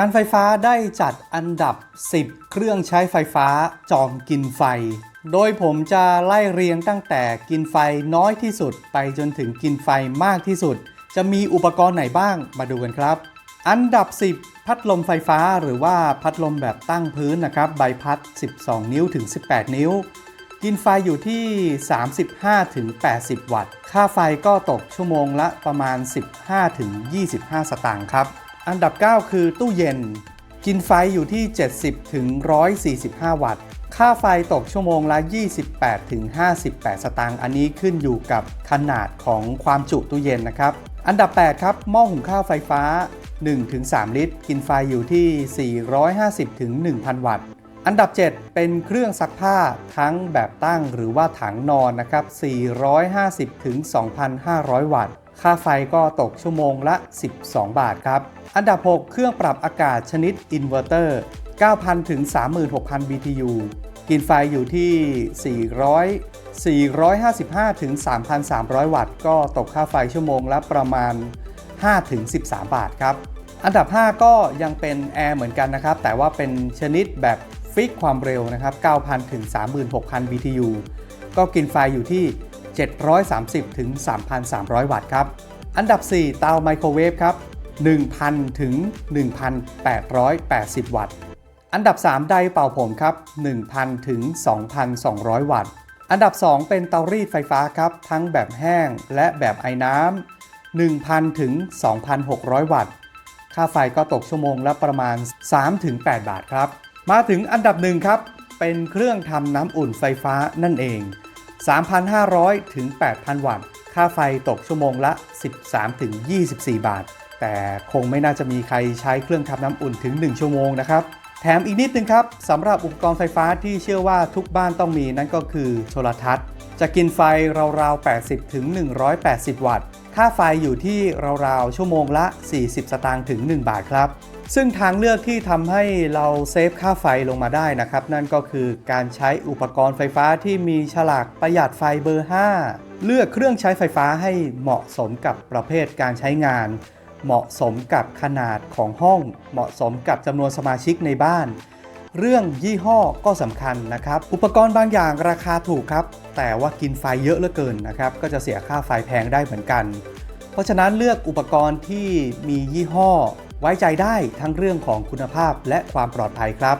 การไฟฟ้าได้จัดอันดับ 10 เครื่องใช้ไฟฟ้าจอมกินไฟ โดยผมจะไล่เรียงตั้งแต่กินไฟน้อยที่สุด ไปจนถึงกินไฟมากที่สุด จะมีอุปกรณ์ไหนบ้างมาดูกันครับ อันดับ 10 พัดลมไฟฟ้าหรือว่าพัดลมแบบตั้งพื้นนะครับ ใบพัด 12 นิ้วถึง 18 นิ้ว กินไฟอยู่ที่ 35ถึง80 วัตต์ ค่าไฟก็ตกชั่วโมงละประมาณ 15ถึง25 สตางค์ครับ อันดับ 9 คือตู้เย็น กินไฟอยู่ที่ 70ถึง145 วัตต์ ค่าไฟตกชั่วโมงละ 28ถึง58 สตางค์ อันนี้ขึ้นอยู่กับขนาดของความจุตู้เย็นนะครับ อันดับ 8 ครับ หม้อหุงข้าวไฟฟ้า 1-3 ลิตร กินไฟอยู่ที่ 450ถึง1,000 วัตต์อันดับ 7 เป็นเครื่องซักผ้าทั้งแบบตั้งหรือว่าถังนอนนะครับ 450 ถึง 2,500 วัตต์ ค่าไฟก็ตกชั่วโมงละ 12 บาทครับ อันดับ 6 เครื่องปรับอากาศชนิดอินเวอร์เตอร์ 9,000 ถึง 36,000 BTU กินไฟอยู่ที่ 400 455 ถึง 3,300 วัตต์ ก็ตกค่าไฟชั่วโมงละประมาณ 5 ถึง 13 บาทครับ อันดับ 5 ก็ยังเป็นแอร์เหมือนกันนะครับ แต่ว่าเป็นชนิดแบบฟิกความเร็วนะครับ 9,000 ถึง 36,000 BTU ก็กินไฟอยู่ที่ 730 ถึง 3,300 วัตต์ครับ อันดับ 4 เตาไมโครเวฟครับ 1,000 ถึง 1,880 วัตต์ อันดับ 3 ไดร์เป่าผมครับ 1,000 ถึง 2,200 วัตต์ อันดับ 2 เป็นเตารีดไฟฟ้าครับ ทั้งแบบแห้งและแบบไอ้น้ำ1,000 ถึง 2,600 วัตต์ ค่าไฟก็ตกชั่วโมงละประมาณ 3-8 บาทครับ มาถึงอันดับหนึ่งครับ เป็นเครื่องทำน้ำอุ่นไฟฟ้านั่นเอง 3,500 ถึง 8,000 วัตต์ ค่าไฟตกชั่วโมงละ 13 ถึง 24 บาท แต่คงไม่น่าจะมีใครใช้เครื่องทำน้ำอุ่นถึง 1 ชั่วโมงนะครับ แถมอีกนิดนึงครับสำหรับอุปกรณ์ไฟฟ้าที่เชื่อว่าทุกบ้านต้องมีนั่นก็คือโทรทัศน์ จะกินไฟราวๆ 80 ถึง 180 วัตต์ ค่าไฟอยู่ที่ราวๆ ชั่วโมงละ 40 สตางค์ถึง 1 บาทครับ ซึ่งทางเลือกที่ทำให้เราเซฟค่าไฟลงมาได้นะครับ นั่นก็คือการใช้อุปกรณ์ไฟฟ้าที่มีฉลากประหยัดไฟเบอร์ 5 เลือกเครื่องใช้ไฟฟ้าให้เหมาะสมกับประเภทการใช้งาน เหมาะสมกับขนาดของห้อง เหมาะสมกับจำนวนสมาชิกในบ้าน เรื่องยี่ห้อก็สำคัญนะครับ อุปกรณ์บางอย่างราคาถูกครับ แต่ว่ากินไฟเยอะเหลือเกินนะครับ ก็จะเสียค่าไฟแพงได้เหมือนกัน เพราะฉะนั้นเลือกอุปกรณ์ที่มียี่ห้อ ไว้ใจได้ทั้งเรื่องของคุณภาพและความปลอดภัยครับ